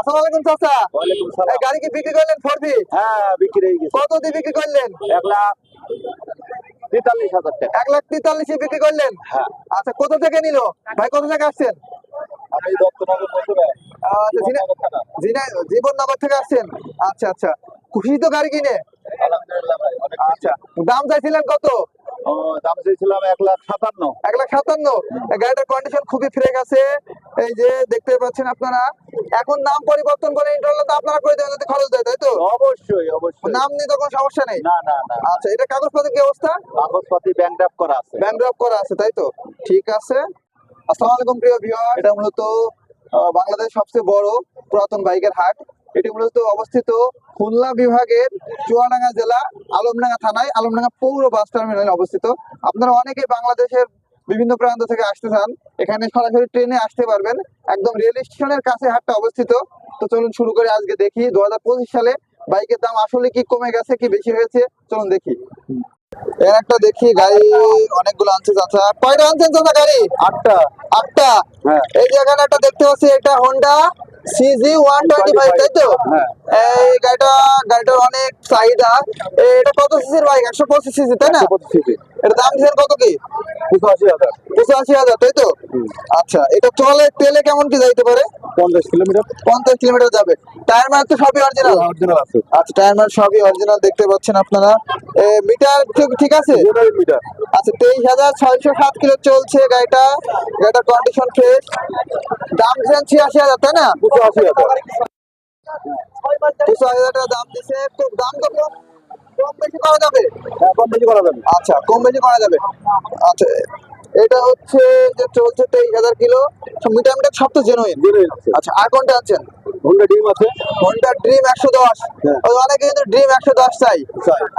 আসসালামু আলাইকুম চাচা। ওয়ালাইকুম এই সালাম গাড়ি কি বিক্রি করলেন ফোরবি হ্যাঁ বিক্রি হয়ে গেছে। কত দিয়ে বিক্রি করলেন? এক লাখ তেতাল্লিশ হাজার টাকা। এক লাখ তেতাল্লিশে বিক্রি করলেন? হ্যাঁ। আচ্ছা থেকে নিল? ভাই থেকে আসছেন? আমি দত্তনগর বসুরা আচ্ছা, জীবননগর থেকে আসছেন? আচ্ছা আচ্ছা। খুশি তো গাড়ি কিনে? আচ্ছা দাম চাইছিলেন কত? দাম চেয়েছিলাম এক লাখ সাতান্ন। এক লাখ সাতান্ন। গাড়িটার কন্ডিশন খুবই ফ্রেশ আছে। এই যে দেখতে পাচ্ছেন আপনারা এখন নাম পরিবর্তন করে ইন্টারনাল তো আপনারা করে দেবেন খরচ দেয় তাই তো? অবশ্যই অবশ্যই। নাম নিয়ে তো কোনো সমস্যা নেই? না না না। আচ্ছা এটা কাগজপত্রের কি অবস্থা? কাগজপাতি ব্যাংক ড্রাফট করা আছে। ব্যাংক ড্রপ করা আছে তাই তো? ঠিক আছে। আসসালামু আলাইকুম প্রিয় ভিউয়ার এটা মূলত আহ, বাংলাদেশের সবচেয়ে বড় পুরাতন বাইকের হাট। এটি মূলত অবস্থিত খুলনা বিভাগের চুয়াডাঙ্গা জেলা আলমডাঙ্গা থানায় আলমডাঙ্গা পৌর বাস টার্মিনালে অবস্থিত। আপনারা অনেকেই বাংলাদেশের বিভিন্ন প্রান্ত থেকে আসতে চান, এখানে সরাসরি ট্রেনে আসতে পারবেন। একদম রেল স্টেশনের কাছে হাটটা অবস্থিত। তো চলুন শুরু করে আজকে দেখি দু হাজার পঁচিশ সালে বাইকের দাম আসলে কি কমে গেছে, কি বেশি হয়েছে? চলুন দেখি। এর একটা দেখি গাড়ি অনেকগুলো আনছে চাচা। কয়টা আনছেন চাচা গাড়ি? আটটা। আটটা? হ্যাঁ। এই যে এখানে একটা দেখতে পাচ্ছি এটা Honda CG one twenty five তাই তো? হ্যাঁ। এই গাড়িটা গাড়িটার অনেক চাহিদা। এটা কত সিসির বাইক? একশো পঁচিশ সিসি তাই না? এটা দাম দিয়েছেন কত কি? হাজার। পঁচাশি হাজার তাই তো? আচ্ছা এটা চলে তেলে কেমন কি যাইতে পারে? পঞ্চাশ কিলোমিটার। পঞ্চাশ কিলোমিটার যাবে। টায়ার মার তো সবই অরিজিনাল অরিজিনাল আছে। আচ্ছা টায়ার মার সবই অরিজিনাল দেখতে পাচ্ছেন আপনারা। মিটার ঠিক- আছে? মিটার। আচ্ছা তেইশ হাজার ছয়শো সাত কিলো চলছে গাড়িটা। গাড়িটার কন্ডিশন ফ্রেশ দাম দিচ্ছেন ছিয়াশি হাজার তাই না? হাজার। দুশো হাজার টাকা দাম দাম তো কম কম বেশি করা যাবে? হ্যাঁ কম বেশি করা যাবে। আচ্ছা কম বেশি করা যাবে। আচ্ছা এটা হচ্ছে যে চলছে তেইশ হাজার কিলো। মিটার মিটার সব তো জেনুইন আচ্ছা আর কোনটা আছেন হোন্ডা ডিম আছে। হোন্ডা ড্রিম একশো দশ। হ্যাঁ। অনেকে কিন্তু ড্রিম একশো দশ চাই।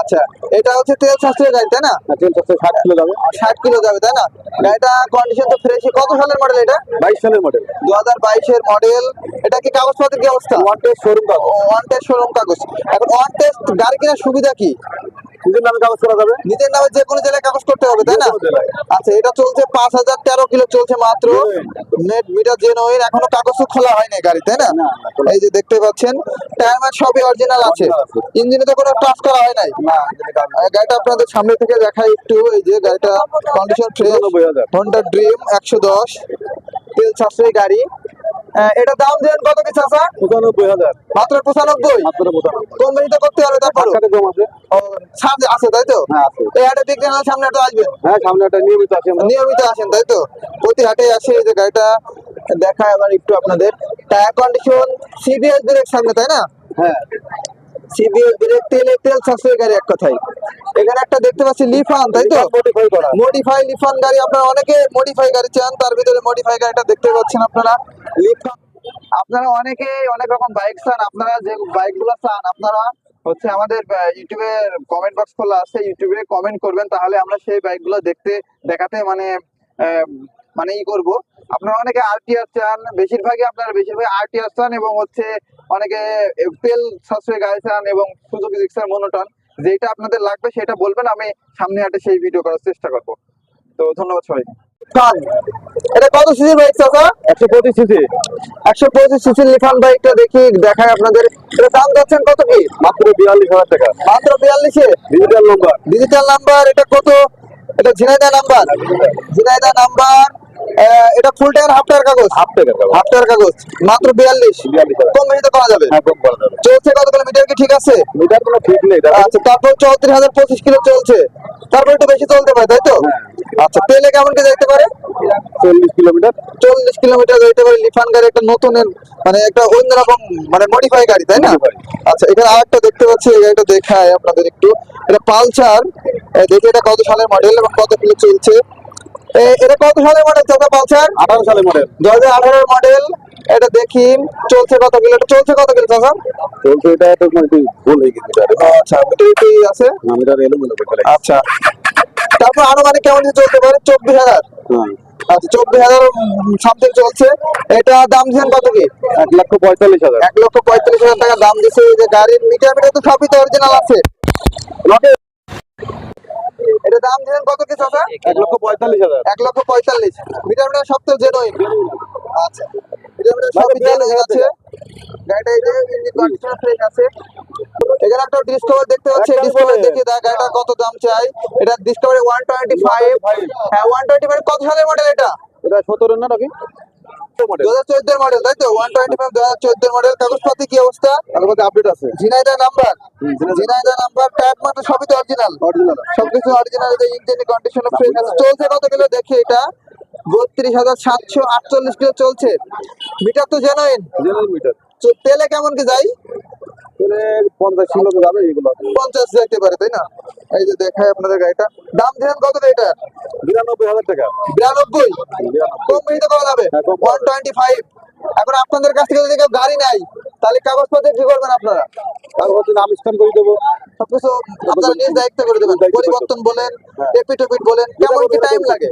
আচ্ছা এটা হচ্ছে তেল সাশ্রয় গাড়ি তাই না? হ্যাঁ তেল চারশো ষাট কিলো যাবে। ষাট কিলো যাবে তাই না? গাড়িটা কন্ডিশন তো ফ্রেশ কত সালের মডেল এটা? বাইশ সালের মডেল দু হাজার বাইশের মডেল এটা কি কাগজপত্রের কি অবস্থা? ওয়ান টেস্ট শোরুম কাগজ। ওয়ান টেস্ট শোরুম কাগজ। এখন ওয়ান টেস্ট গাড়ি কেনার সুবিধা কি? নিজের নামে কাগজ করা যাবে? নিজের নামে যে কোনো জেলায় কাগজ করতে হবে তাই না। আচ্ছা এটা চলছে পাঁচ হাজার তেরো কিলো চলছে মাত্র। নেট মিটার জেনুইন এখনও কাগজ খোলা হয়নি গাড়ি তাই না? এই যে দেখতে পাচ্ছেন টায়ার ম্যাট সবই অরিজিনাল আছে। ইঞ্জিনে তো কোনো টাচ করা হয় নাই। না গাড়িটা আপনাদের সামনে থেকে দেখাই একটু এই যে গাড়িটা কন্ডিশন ফ্রেশ হন্ডা ড্রিম একশো দশ তেল সাশ্রয়ী গাড়ি। এটা দাম দেন কত কি চাচা পঁচানব্বই হাজার। মাত্র পঁচানব্বই? কম বেশি করতে হবে তারপর সামনে আছে তাই তো? হ্যাঁ আছে। এই হাটে বিক্রি হলে সামনে একটা আসবেন হ্যাঁ সামনে একটা নিয়মিত আছে নিয়মিত আসেন তাই তো? প্রতি হাটে আসে এই যে গাড়িটা। দেখায় আবার একটু আপনাদের। টায়ার কন্ডিশন সিবিএস ব্রেক সামনে তাই না? হ্যাঁ। সিবিএস ব্রেক তেলে তেল সাশ্রয়ী গাড়ি এক কথায়। এখানে একটা দেখতে পাচ্ছি লিফান তাই তো? মডিফাই লিফান গাড়ি আপনারা অনেকে মডিফাই গাড়ি চান তার ভিতরে মডিফাই গাড়িটা দেখতে পাচ্ছেন আপনারা। লিফান আপনারা অনেকে অনেক রকম বাইক চান আপনারা যে বাইকগুলো চান আপনারা হচ্ছে আমাদের আহ, ইউটিউবের কমেন্ট বক্স খোলা আছে ইউটিউবে কমেন্ট করবেন তাহলে আমরা সেই বাইকগুলো দেখতে দেখাতে মানে মানে ই করব। আপনারা অনেকে আরটিআর চান বেশিরভাগই আপনারা বেশিরভাগ আরটিআর চান এবং হচ্ছে অনেকে তেল সাশ্রয় গাড়ি চান এবং সুযোগী মনোটন যেটা আপনাদের লাগবে সেটা বলবেন আমি সামনে হাটে সেই ভিডিও করার চেষ্টা করব। তো ধন্যবাদ সবাই এটা কত সিসির বাইক চাচা? একশো পঁচিশ সিসি একশো পঁচিশ সিসির লিফান বাইকটা দেখি দেখায় আপনাদের। এটা দাম যাচ্ছেন কত কি? মাত্র বিয়াল্লিশ হাজার টাকা। মাত্র বিয়াল্লিশে? ডিজিটাল নম্বর ডিজিটাল নাম্বার এটা কত? এটা ঝিনাইদা নাম্বার ঝিনাইদা নাম্বার এটা ফুল টায়ার হাফ টায়ার কাগজ? হাফ দেবো হাফ টায়ার কাগজ। মাত্র বিয়াল্লিশ। বিয়াল্লিশ হাজার। কম বেশি করা যাবে? হ্যাঁ কম করা যাবে। চলছে কত কিলোমিটার কি ঠিক আছে? মিটার কোনো ঠিক নেই আচ্ছা তারপর চৌত্রিশ হাজার পঁচিশ কিলো চলছে। তারপর একটু বেশি চলতে পারে তাই তো? আচ্ছা তেলে কেমন কি যাইতে পারে? চল্লিশ কিলোমিটার। চল্লিশ কিলোমিটার যাইতে পারে লিফান গাড়ি একটা নতুন মানে একটা অন্যরকম মানে মডিফাই গাড়ি তাই না। আচ্ছা এখানে আরেকটা দেখতে পাচ্ছি এই গাড়িটা দেখায় আপনাদের একটু। এটা পালসার দেখি এটা কত সালের মডেল এবং কত কিলো চলছে। এটা কত সালের মডেল চাচা পালসার আঠারো সালের মডেল দু হাজার আঠারোর মডেল এটা দেখি চলছে কত কিলো? এটা চলছে কত কিলো চাচা? চলছে এটা তো মানে ভুল হয়ে গেছে আচ্ছা আছে। মনে আচ্ছা। তারপর আনুমানিক কেমন চলতে পারে? চব্বিশ হাজার। হ্যাঁ। আচ্ছা চব্বিশ হাজার সামথিং চলছে। এটা দাম দিচ্ছেন কত কি? এক লক্ষ পঁয়তাল্লিশ হাজার। এক লক্ষ পঁয়তাল্লিশ হাজার টাকা দাম দিচ্ছে যে গাড়ির। মিটার মিটার তো সবই তো অরিজিনাল আছে। এটা দাম দিলেন কত কি চাচা এক লক্ষ পঁয়তাল্লিশ হাজার। এক লক্ষ পঁয়তাল্লিশ। মিটার সব তো জেনুইন। আচ্ছা। মিটার সবই জেনুইন আছে। গাড়িটা এই যে ইঞ্জিন কন্ডিশন ফ্রেশ আছে। এখানে একটা ডিসকভার দেখতে পাচ্ছি। ডিসকভার। দেখি দা গাড়িটা কত দাম চাই। এটা ডিসকভারি ওয়ান টোয়েন্টি ফাইভ হ্যাঁ ওয়ান টোয়েন্টি ফাইভ কত সালের মডেল এটা? এটা সতেরো না নাকি? দু হাজার চোদ্দের মডেল তাই তো? ওয়ান টোয়েন্টি ফাইভ দু হাজার মডেল কাগজপাতি কি অবস্থা? আপডেট আছে। নাম্বার নাম্বার মাত্র সবই তো অরিজিনাল অরিজিনাল সবকিছু অরিজিনাল ইঞ্জিন কন্ডিশন ফ্রেশ আছে চলছে কত কিলো? দেখি এটা। বত্রিশ হাজার সাতশো আটচল্লিশ কিলো চলছে। মিটার তো জেনুইন মিটার তেলে কেমন কি যাই পঞ্চাশ কিলো যাবে এগুলো পঞ্চাশ যাইতে পারে তাই না? এই যে দেখায় আপনাদের গাড়িটা। দাম দিলেন কত এটা? বিরানব্বই হাজার টাকা। বিরানব্বই? বিরানব্বই। তো করা যাবে। হ্যাঁ, ওয়ান টোয়েন্টি ফাইভ এখন আপনাদের কাছ থেকে যদি কেউ গাড়ি নাই তাহলে কাগজপত্র কি করবেন আপনারা? তার নাম স্ক্যান করে দেবো। সবকিছু আপনারা নিজ দায়িত্ব করে দেবেন। পরিবর্তন বলেন হ্যাঁ। বলেন কেমন কি টাইম লাগে?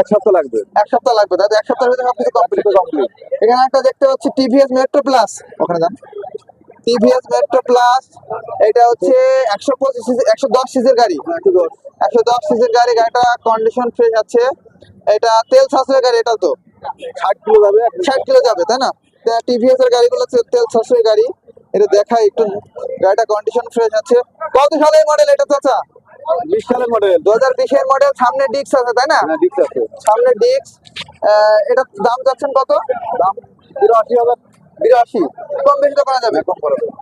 এক সপ্তাহ লাগবে। এক সপ্তাহ লাগবে। তাহলে এক সপ্তাহের ভিতরে সবকিছু কমপ্লিট কমপ্লিট এখানে একটা দেখতে পাচ্ছি টিভিএস মেট্রো প্লাস ওখানে যান। টিভিএস মেট্রো প্লাস এটা হচ্ছে একশো পঁচিশ একশো দশ সিসির গাড়ি। একশো দশ সিসির গাড়ি গাড়িটা কন্ডিশন ফ্রেশ আছে। এটা তেল সাশ্রয় গাড়ি এটা তো। ষাট কিলো যাবে। ষাট কিলো যাবে তাই না? টিভিএস এর গাড়িগুলো তেল সাশ্রয় গাড়ি। এটা দেখাই একটু। গাড়িটা কন্ডিশন ফ্রেশ আছে। কত সালের মডেল এটা চাচা? বিশ সালের মডেল দু হাজার বিশের মডেল সামনে ডিক্স আছে তাই না? হ্যাঁ ডিক্স আছে। সামনে ডিক্স এটা দাম যাচ্ছেন কত? দাম বিরাশি হাজার। বিরাশি। কম বেশি করা যাবে।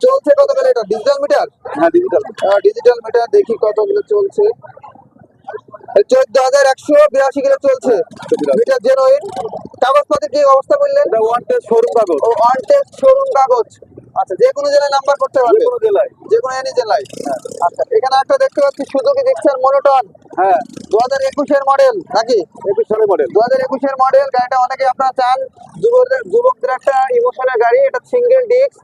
চলছে কত করে এটা? ডিজিটাল মিটার হ্যাঁ ডিজিটাল ডিজিটাল মিটার দেখি কতগুলো চলছে। চোদ্দ হাজার একশো বিরাশি কিলো চলছে। মিটার জেনুইন কাগজপত্রের কি অবস্থা বললেন? ওয়ান টেস্ট শোরুম কাগজ। ও অন টেস্ট শোরুম কাগজ। আচ্ছা যে কোনো জেলায় নাম্বার করতে পারবে। যে কোনো জেলায়। যে কোনো এনি জেলায়। আচ্ছা এখানে একটা দেখতে পাচ্ছি সুজুকি ডিক্সের মনোটন হ্যাঁ দু হাজার একুশের মডেল নাকি? একুশ সালের মডেল দু হাজার একুশের মডেল গাড়িটা অনেকে আপনারা চান। যুবকদের যুবকদের একটা ইমোশনের গাড়ি এটা সিঙ্গেল ডিস্ক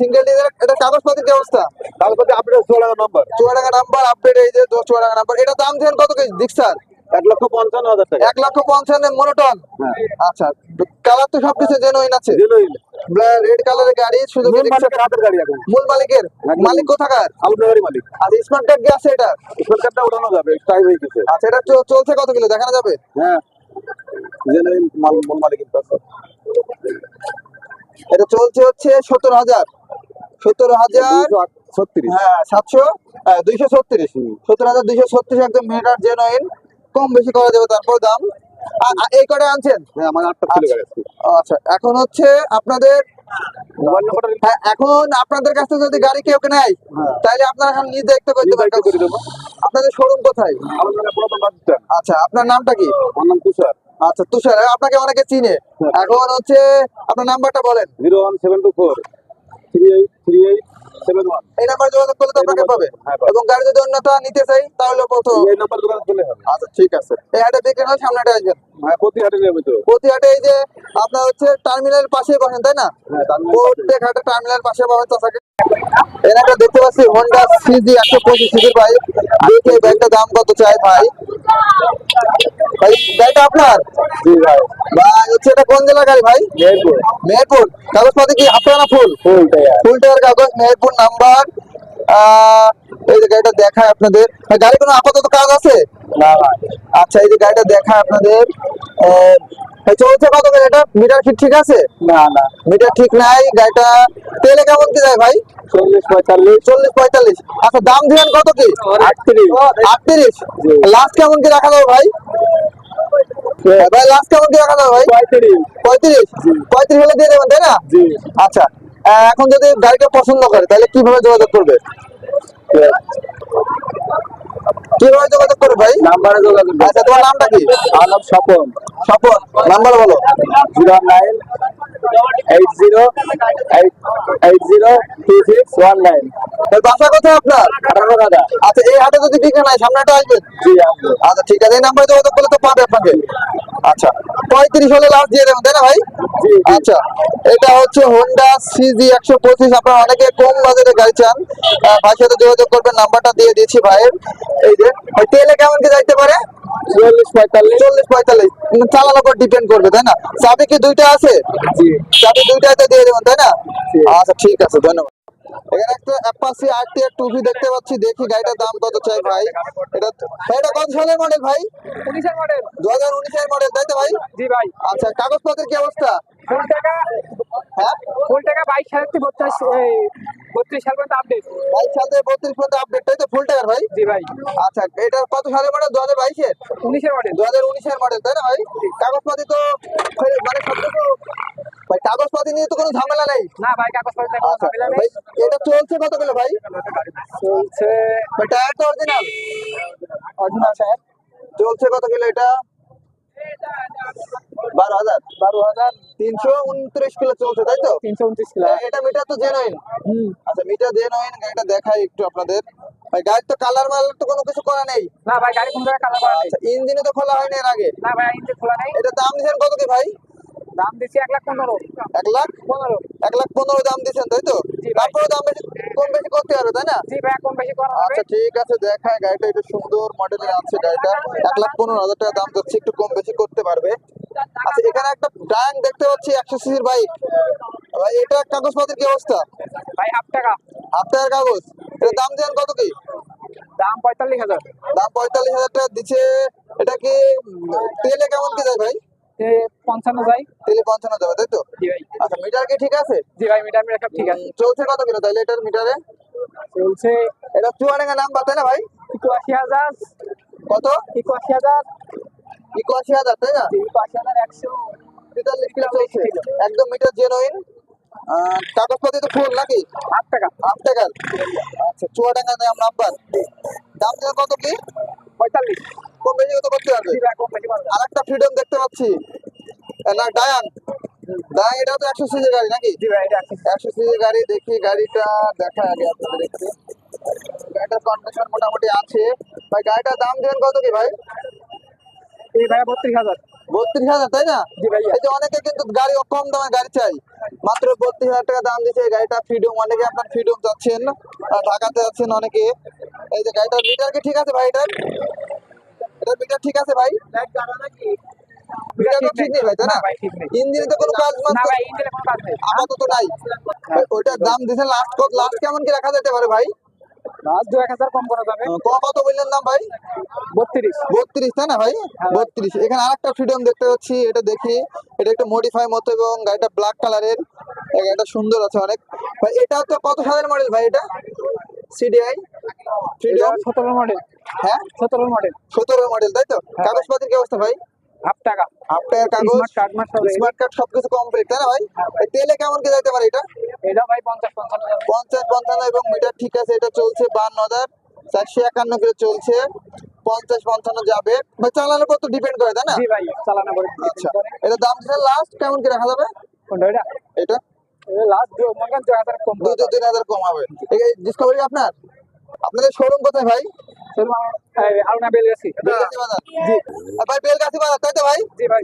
সিঙ্গেল ডিস্ক এটা কাগজপত্রের কি অবস্থা? তারপরে আপডেট ষোলো নাম্বার চুয়াডাঙ্গা নাম্বার আপডেট এই যে চুয়াডাঙ্গা নাম্বার এটা দাম দেন কত কেজি এক লক্ষ পঞ্চান্ন হাজার টাকা। এক লক্ষ পঞ্চান্ন মনোটন? হ্যাঁ। আচ্ছা কালার তো সবকিছু জেনুইন আছে। জেনুইন রেড কালারের গাড়ি শুধু মূল মালিকের হাতের গাড়ি এখন। মূল মালিকের? মালিক। কোথাকার? আউটডোরের মালিক। আচ্ছা স্মার্ট কার্ড কি আছে এটা? স্পেল কার্ডটা উঠানো যাবে টাইম হয়ে গেছে। আচ্ছা এটা চলছে কত কিলো? দেখানো যাবে? হ্যাঁ। জেনুইন মাল মূল মালিকের কাছে। এটা চলছে হচ্ছে সত্তর হাজার। সত্তর হাজার ছত্রিশ। হ্যাঁ সাতশো দুইশো ছত্রিশ। সত্তর হাজার দুইশো ছত্রিশ একদম মিটার জেনুইন কম বেশি করা যাবে তারপর দাম। এই কটা আনছেন? হ্যাঁ আমার আটটা ছিল আচ্ছা। এখন হচ্ছে আপনাদের হ্যাঁ এখন আপনাদের কাছ যদি গাড়ি কেউ নেয় হ্যাঁ। তাহলে আপনারা এখন নিজে দেখতে করতে দেবো। আপনাদের শোরুম কোথায়? আচ্ছা আপনার নামটা কি? আমার নাম তুষার। আচ্ছা তুষার আপনাকে অনেকে চিনে। এখন হচ্ছে আপনার নাম্বারটা বলেন। Zero one seven two four. Three eight three eight seven one এই নাম্বার যোগাযোগ করলে তো আপনাকে পাবে। হ্যাঁ, এবং গাড়ি যদি অন্যটা নিতে চাই তাহলে কত? এই নাম্বার চলে হবে। আচ্ছা ঠিক আছে। এই হাটে বিক্রি হয় সামনে হাটে আসবেন। হ্যাঁ প্রতি হাটে নিয়মিত প্রতি হাটে এই যে আপনার হচ্ছে টার্মিনাল পাশে বসেন তাই না? হ্যাঁ। প্রত্যেক হাটে টার্মিনাল পাশে এর একটা দেখতে পাচ্ছি হোন্ডা সিজি একশো পঁচিশ সিজির বাইক দেখে বাইকটা দাম কত চাই ভাই। ভাই গাড়িটা আপনার? জি ভাই। ভাই হচ্ছে এটা কোন জেলার গাড়ি ভাই? মেহেরপুর। মেহেরপুর। কাগজপাতি কি আপনার না ফুল? ফুল টায়ার ফুল টায়ার কাগজ মেহেরপুর নাম্বার এই যে গাড়িটা দেখায় আপনাদের। গাড়ি কোনো আপাতত কাজ আছে? না আচ্ছা এই যে গাড়িটা দেখায় আপনাদের। চলছে কত এটা? মিটার ঠিক ঠিক আছে? না না। মিটার ঠিক নাই গাড়িটা তেলে কেমন কি যায় ভাই? চল্লিশ পঁয়তাল্লিশ। চল্লিশ পঁয়তাল্লিশ। আচ্ছা দাম কত কি? আটত্রিশ। আটত্রিশ। লাস্ট কেমন কি রাখা যাবে ভাই? ভাই লাস্ট কেমন কি রাখা যাবে ভাই? পঁয়ত্রিশ। পঁয়ত্রিশ। পঁয়ত্রিশ হলে দিয়ে দেবেন তাই না? আচ্ছা। এখন যদি গাড়িটা পছন্দ করে তাহলে কীভাবে যোগাযোগ করবে? কীভাবে যোগাযোগ করবে ভাই? নাম্বারে যোগাযোগ আচ্ছা তোমার নামটা কি? আমার নাম স্বপন। স্বপন নাম্বার বলো। Zero nine eight zero eight eight zero three six one nine. বাসা কোথায় আপনার? আঠারো দাদা আচ্ছা এই হাটে যদি বিক্রি নাই সামনে হাটে আসবেন? জি আচ্ছা ঠিক আছে এই নাম্বারে যোগাযোগ করলে তো পাবে আপনাকে। আচ্ছা পঁয়ত্রিশ হলে লাস্ট দিয়ে দেবেন তাই না ভাই। আচ্ছা এটা হচ্ছে হোন্ডা সিজি একশো পঁচিশ। আপনারা অনেকে কম বাজারে গাড়ি চান। ভাইয়ের সাথে যোগাযোগ করবেন নাম্বারটা দিয়ে দিয়েছি ভাইয়ের। এই যে তেলে কেমন কি যাইতে পারে? চুয়াল্লিশ পঁয়তাল্লিশ। চল্লিশ পঁয়তাল্লিশ। কিন্তু উপর ডিপেন্ড করবে তাই না? চাবি কি দুইটা আছে? জি। চাবি দুইটাতে দিয়ে দেবেন তাই না? আচ্ছা ঠিক আছে ধন্যবাদ। এখানে একটা অ্যাপাসি আরটি আর টুভি দেখতে পাচ্ছি দেখি গাড়িটার দাম কত চাই ভাই। এটা ভাই এটা কত সালের মডেল ভাই? উনিশের মডেল দু হাজার উনিশের মডেল তাই তো ভাই? জি ভাই। আচ্ছা কাগজপত্রের কি অবস্থা? ফুল টাকা? হ্যাঁ? ফুল টাকা বাইশ সালের থেকে বত্রিশ বত্রিশ সাল পর্যন্ত আপডেট বাইশ সাল থেকে বত্রিশ পর্যন্ত আপডেট তাই তো ফুল টাকার ভাই? জি ভাই। আচ্ছা এটা কত সালের মডেল দু হাজার বাইশের? উনিশের মডেল দু হাজার উনিশের মডেল তাই না ভাই? কাগজপাতি তো মানে সব কিছু ভাই কাগজপাতি নিয়ে তো কোনো ঝামেলা নেই। না ভাই কাগজপত্র কোনো আচ্ছা ঝামেলা নেই। এটা চলছে কত কিলো ভাই? চলছে টায়ার তো অরিজিনাল অরিজিনাল স্যার চলছে কত কিলো এটা? বারো হাজার। বারো হাজার তিনশো উনত্রিশ কিলো চলছে তাই তো? তিনশো উনত্রিশ কিলো। এটা মিটার তো জেনুইন আচ্ছা মিটার জেনুইন গাড়িটা দেখাই একটু আপনাদের। ভাই গাড়ির তো কালার মাল তো কোনো কিছু করা নেই। না ভাই গাড়ি কোন কালার করা নেই। আচ্ছা ইঞ্জিনে তো খোলা হয়নি এর আগে। না ভাই ইঞ্জিন খোলা নেই। এটা দাম দিচ্ছেন কত কি ভাই? দাম দিচ্ছি এক লাখ পনেরো। এক লাখ? পনেরো। এক লাখ পনেরো দাম দিচ্ছেন তাই তো? তারপরে দাম বেশি কম বেশি করতে পারবে তাই না? জি ভাই কম বেশি করা আচ্ছা ঠিক আছে দেখায় গাড়িটা একটু সুন্দর মডেলের আছে গাড়িটা। এক লাখ পনেরো হাজার টাকা দাম যাচ্ছে একটু কম বেশি করতে পারবে। আচ্ছা এখানে একটা ডায়াং দেখতে পাচ্ছি একশো সিসির বাইক ভাই এটা কাগজপত্রের কি অবস্থা? ভাই হাফ টাকা। হাফ টাকার কাগজ। এটা দাম দেন কত কি? দাম পঁয়তাল্লিশ হাজার। দাম পঁয়তাল্লিশ হাজার টাকা দিচ্ছে এটা কি তেলে কেমন কি যায় ভাই? পঞ্চান্ন যাই তেলে পঞ্চান্ন যাবে তাই তো? জি ভাই। আচ্ছা মিটার কি ঠিক আছে? জি ভাই মিটার ঠিক আছে। চলছে কত কিলো তাইলে এটার মিটারে চলছে এটা চুয়াডাঙ্গা নাম্বার তাই না ভাই? একুয়াশি হাজার। কত? একুয়াশি হাজার। একুয়াশি হাজার তাই না? একুয়াশি হাজার একশো তেতাল্লিশ কিলো চলছে। একদম মিটার জেনুইন কাগজপাতি তো ফুল নাকি? আট টাকা। আট টাকার আচ্ছা চুয়াডাঙ্গা নাম নাম্বার দাম কত কি? পঁয়তাল্লিশ। কম বেশি কত করতে। আর একটা ফ্রিডম দেখতে পাচ্ছি। এ, না ডায়ান ডায়ান এটা তো একশো সিসি গাড়ি নাকি? জি ভাই একশো গাড়ি দেখি গাড়িটা দেখা আগে আপনাদের একটু। গাড়িটার কন্ডিশন মোটামুটি আছে। ভাই গাড়িটার দাম দেবেন কত কি ভাই? এই ভাই বত্রিশ হাজার। বত্রিশ হাজার তাই না? এই যে অনেকে কিন্তু গাড়ি কম দামে গাড়ি চাই। মাত্র বত্রিশ হাজার টাকা দাম দিচ্ছে এই গাড়িটা। ফ্রিডম অনেকে আপনার ফ্রিডম যাচ্ছেন আর ঢাকাতে যাচ্ছেন অনেকে। এই যে গাড়িটার মিটার কি ঠিক আছে ভাই এটার? এটার মিটার ঠিক আছে ভাই? মিটার ঠিক নেই ভাই তাই না? ইঞ্জিনে তো কোনো কাজ নেই। আপাতত নাই। ওইটার দাম দিয়েছেন লাস্ট কত? লাস্ট কেমন কি রাখা যেতে পারে ভাই? কত বললেন দাম ভাই? বত্রিশ। বত্রিশ তাই না ভাই? বত্রিশ। এখানে আরেকটা ফ্রিডম দেখতে পাচ্ছি এটা দেখি। এটা একটু মডিফাই মতো এবং গাড়িটা ব্ল্যাক কালারের এটা সুন্দর আছে অনেক। ভাই এটা তো কত সালের মডেল ভাই এটা? সিডিআই সতেরো মডেল হ্যাঁ? সতেরো মডেল সতেরো মডেল তাই তো? কাগজপাতির কি অবস্থা ভাই? হাফ টাকা। হাফ কাগজ স্মার্ট কার্ড মার্ট সব স্মার্ট কার্ড সবকিছু কমপ্লিট তাই না ভাই? তেলে কেমন কি যাইতে পারে এটা? এটা ভাই পঞ্চাশ পঞ্চান্ন পঞ্চাশ পঞ্চান্ন এবং মিটার ঠিক আছে এটা চলছে বান্ন হাজার। চারশো একান্ন কিলো চলছে। পঞ্চাশ পঞ্চান্ন যাবে। ভাই চালানোর কত ডিপেন্ড করে তাই না? ভাই চালানো করে আচ্ছা। এটা দাম লাস্ট কেমন কি রাখা যাবে? কোনটা এটা? লাস্ট হাজার কম দুই তিন হাজার কম হবে। ডিসকাভারি আপনার? আপনাদের শোরুম কোথায় ভাই? শোরুম আরুনা বেলগাছি। বেলগাছি বাজার? জি। ভাই বেলগাছি বাজার তাই তো ভাই? জি ভাই